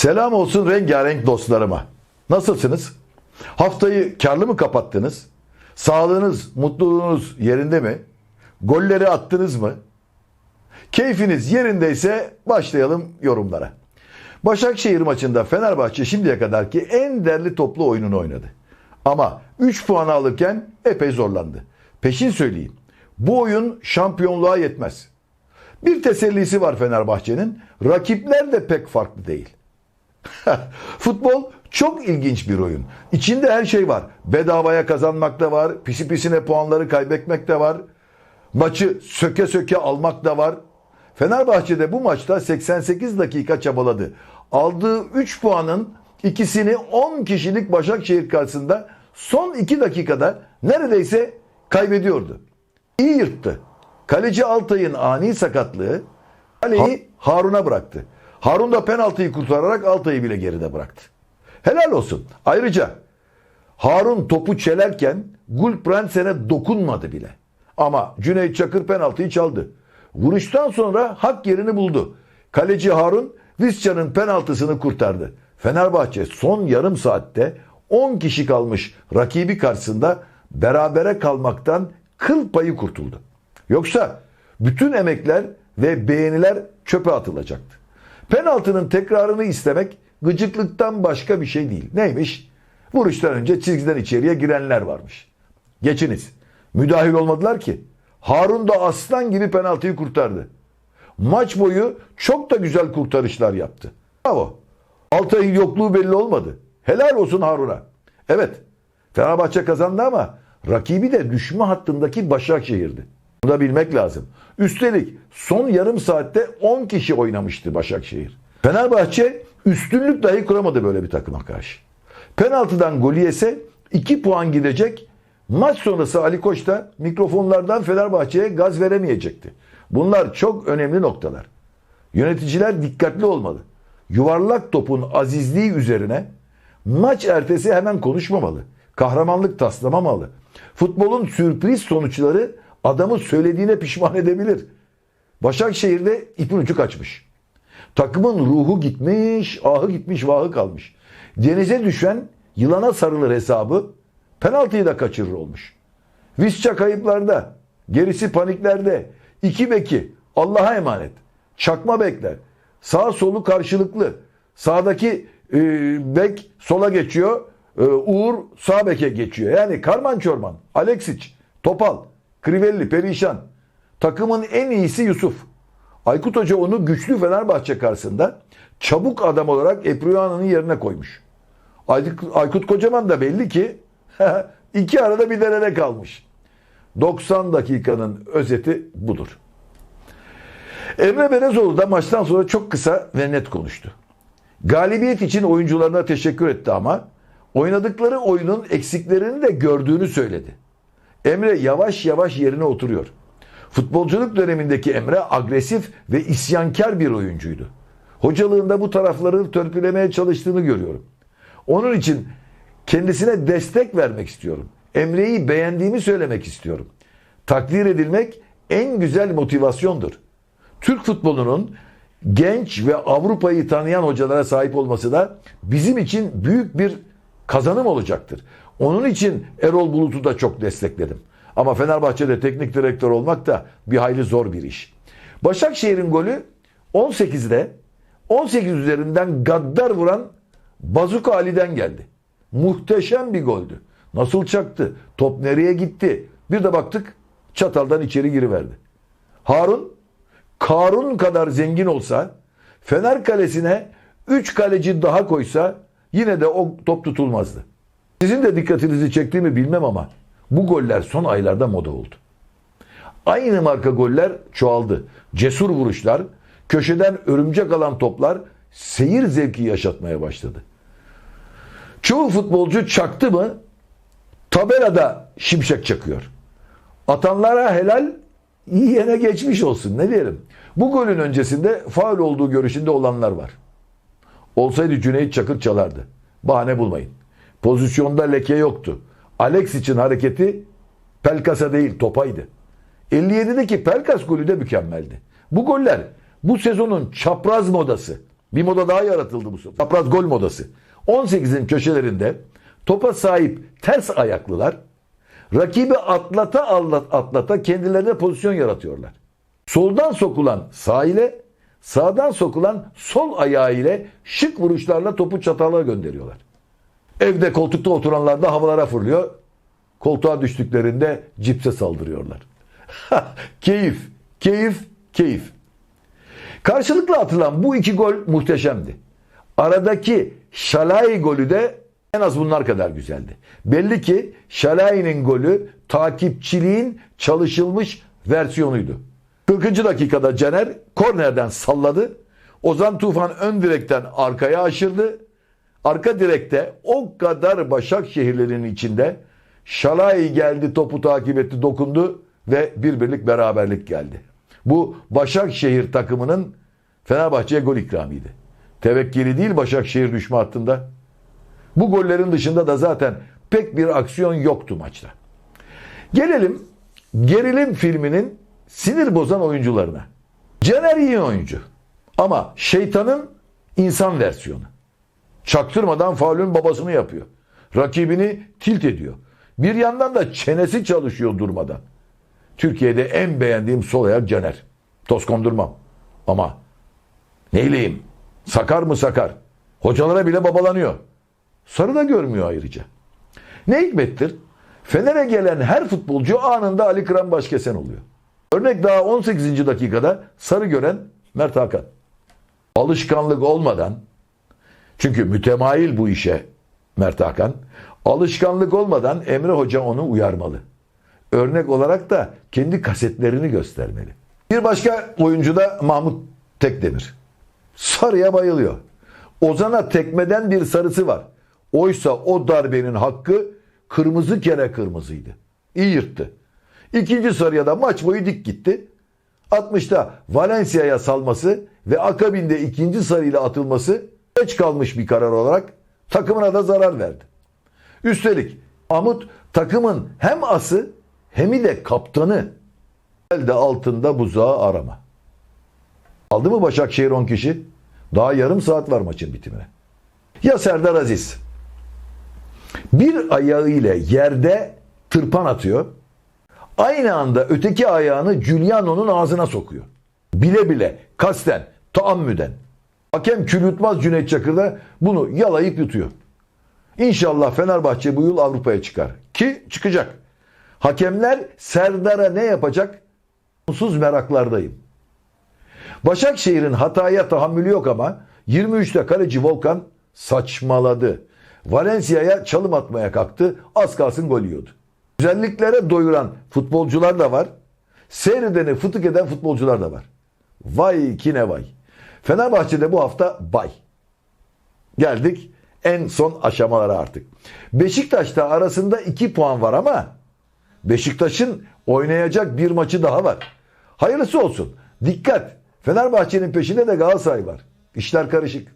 Selam olsun rengarenk dostlarıma. Nasılsınız? Haftayı karlı mı kapattınız? Sağlığınız, mutluluğunuz yerinde mi? Golleri attınız mı? Keyfiniz yerindeyse başlayalım yorumlara. Başakşehir maçında Fenerbahçe şimdiye kadarki en değerli toplu oyununu oynadı. Ama 3 puanı alırken epey zorlandı. Peşin söyleyeyim. Bu oyun şampiyonluğa yetmez. Bir tesellisi var Fenerbahçe'nin. Rakipler de pek farklı değil. Futbol çok ilginç bir oyun. İçinde her şey var. Bedavaya kazanmak da var. Pisi pisine puanları kaybetmek de var. Maçı söke söke almak da var. Fenerbahçe'de bu maçta 88 dakika çabaladı. Aldığı 3 puanın ikisini 10 kişilik Başakşehir karşısında son 2 dakikada neredeyse kaybediyordu. İyi yırttı. Kaleci Altay'ın ani sakatlığı kaleyi Harun'a bıraktı. Harun da penaltıyı kurtararak Altay'ı bile geride bıraktı. Helal olsun. Ayrıca Harun topu çelerken Gulbrandsen'e dokunmadı bile. Ama Cüneyt Çakır penaltıyı çaldı. Vuruştan sonra hak yerini buldu. Kaleci Harun Visca'nın penaltısını kurtardı. Fenerbahçe son yarım saatte 10 kişi kalmış rakibi karşısında berabere kalmaktan kıl payı kurtuldu. Yoksa bütün emekler ve beğeniler çöpe atılacaktı. Penaltının tekrarını istemek gıcıklıktan başka bir şey değil. Neymiş? Vuruştan önce çizgiden içeriye girenler varmış. Geçiniz. Müdahil olmadılar ki. Harun da aslan gibi penaltıyı kurtardı. Maç boyu çok da güzel kurtarışlar yaptı. Bravo. Altay'ın yokluğu belli olmadı. Helal olsun Harun'a. Evet. Fenerbahçe kazandı ama rakibi de düşme hattındaki Başakşehir'di. Bunu da bilmek lazım. Üstelik son yarım saatte 10 kişi oynamıştı Başakşehir. Fenerbahçe üstünlük dahi kuramadı böyle bir takıma karşı. Penaltıdan golü yese 2 puan gidecek. Maç sonrası Ali Koç da mikrofonlardan Fenerbahçe'ye gaz veremeyecekti. Bunlar çok önemli noktalar. Yöneticiler dikkatli olmalı. Yuvarlak topun azizliği üzerine maç ertesi hemen konuşmamalı. Kahramanlık taslamamalı. Futbolun sürpriz sonuçları adamı söylediğine pişman edebilir. Başakşehir'de ipin ucu kaçmış. Takımın ruhu gitmiş, ahı gitmiş, vahı kalmış. Denize düşen yılana sarılır hesabı penaltıyı da kaçırır olmuş. Visca kayıplarda, gerisi paniklerde. İki beki Allah'a emanet. Çakma bekler. Sağ solu karşılıklı. Sağdaki e, bek sola geçiyor. e, Uğur sağ beke geçiyor. Yani karman çorman. Alexic, Topal, Crivelli, Perişan. Takımın en iyisi Yusuf. Aykut Hoca onu güçlü Fenerbahçe karşısında çabuk adam olarak Epriano'nun yerine koymuş. Aykut, Kocaman da belli ki iki arada bir derede kalmış. 90 dakikanın özeti budur. Emre Belezoğlu da maçtan sonra çok kısa ve net konuştu. Galibiyet için oyuncularına teşekkür etti ama oynadıkları oyunun eksiklerini de gördüğünü söyledi. Emre yavaş yavaş yerine oturuyor. Futbolculuk dönemindeki Emre agresif ve isyankar bir oyuncuydu. Hocalığında bu tarafları törpülemeye çalıştığını görüyorum. Onun için kendisine destek vermek istiyorum. Emre'yi beğendiğimi söylemek istiyorum. Takdir edilmek en güzel motivasyondur. Türk futbolunun genç ve Avrupa'yı tanıyan hocalara sahip olması da bizim için büyük bir kazanım olacaktır. Onun için Erol Bulut'u da çok destekledim. Ama Fenerbahçe'de teknik direktör olmak da bir hayli zor bir iş. Başakşehir'in golü 18'de 18 üzerinden gaddar vuran Bazuka Ali'den geldi. Muhteşem bir goldü. Nasıl çaktı? Top nereye gitti? Bir de baktık çataldan içeri giriverdi. Harun Karun kadar zengin olsa Fener kalesine 3 kaleci daha koysa yine de o top tutulmazdı. Sizin de dikkatinizi çekti mi bilmem ama bu goller son aylarda moda oldu. Aynı marka goller çoğaldı. Cesur vuruşlar, köşeden örümcek alan toplar seyir zevki yaşatmaya başladı. Çoğu futbolcu çaktı mı tabelada şimşek çakıyor. Atanlara helal, yiyene geçmiş olsun ne diyelim. Bu golün öncesinde faul olduğu görüşünde olanlar var. Olsaydı Cüneyt Çakır çalardı. Bahane bulmayın. Pozisyonda leke yoktu. Alex için hareketi Pelkas'a değil topaydı. 57'deki Pelkas golü de mükemmeldi. Bu goller bu sezonun çapraz modası. Bir moda daha yaratıldı bu sefer. Çapraz gol modası. 18'in köşelerinde topa sahip ters ayaklılar rakibi atlata atlat- atlata kendilerine pozisyon yaratıyorlar. Soldan sokulan sağ ile, sağdan sokulan sol ayağı ile şık vuruşlarla topu çatala gönderiyorlar. Evde koltukta oturanlar da havalara fırlıyor. Koltuğa düştüklerinde cipse saldırıyorlar. keyif, keyif, keyif. Karşılıklı atılan bu iki gol muhteşemdi. Aradaki Şalai golü de en az bunlar kadar güzeldi. Belli ki Şalai'nin golü takipçiliğin çalışılmış versiyonuydu. 40. dakikada Caner kornerden salladı. Ozan Tufan ön direkten arkaya aşırdı. Arka direkte o kadar Başakşehirlerin içinde Şalai geldi topu takip etti dokundu ve bir birlik beraberlik geldi. Bu Başakşehir takımının Fenerbahçe'ye gol ikramıydı. Tevekkili değil Başakşehir düşme hattında. Bu gollerin dışında da zaten pek bir aksiyon yoktu maçta. Gelelim gerilim filminin sinir bozan oyuncularına. Caner iyi oyuncu ama şeytanın insan versiyonu. Çaktırmadan faulün babasını yapıyor. Rakibini tilt ediyor. Bir yandan da çenesi çalışıyor durmadan. Türkiye'de en beğendiğim sol ayak Caner. Toz kondurmam. Ama neyleyim? Sakar mı sakar? Hocalara bile babalanıyor. Sarı da görmüyor ayrıca. Ne hikmettir? Fener'e gelen her futbolcu anında Ali Kıran Başkesen oluyor. Örnek daha 18. dakikada sarı gören Mert Hakan. Alışkanlık olmadan çünkü mütemayil bu işe Mert Hakan. Alışkanlık olmadan Emre Hoca onu uyarmalı. Örnek olarak da kendi kasetlerini göstermeli. Bir başka oyuncu da Mahmut Tekdemir. Sarıya bayılıyor. Ozan'a tekmeden bir sarısı var. Oysa o darbenin hakkı kırmızı kere kırmızıydı. İyi yırttı. İkinci sarıya da maç boyu dik gitti. 60'ta Valencia'ya salması ve akabinde ikinci sarıyla atılması geç kalmış bir karar olarak takımına da zarar verdi. Üstelik Mahmut takımın hem ası hem de kaptanı. Elde altında buzağı arama. Aldı mı Başakşehir 10 kişi? Daha yarım saat var maçın bitimine. Ya Serdar Aziz bir ayağıyla yerde tırpan atıyor. Aynı anda öteki ayağını Giuliano'nun ağzına sokuyor. Bile bile, kasten, taammüden. Hakem kül yutmaz Cüneyt Çakır da bunu yalayıp yutuyor. İnşallah Fenerbahçe bu yıl Avrupa'ya çıkar. Ki çıkacak. Hakemler Serdar'a ne yapacak? Sonsuz meraklardayım. Başakşehir'in hataya tahammülü yok ama 23'te kaleci Volkan saçmaladı. Valencia'ya çalım atmaya kalktı. Az kalsın gol yiyordu. Güzelliklere doyuran futbolcular da var. Seyredeni fıtık eden futbolcular da var. Vay ki ne vay. Fenerbahçe'de bu hafta bay. Geldik en son aşamalara artık. Beşiktaş'ta arasında 2 puan var ama Beşiktaş'ın oynayacak bir maçı daha var. Hayırlısı olsun. Dikkat. Fenerbahçe'nin peşinde de Galatasaray var. İşler karışık.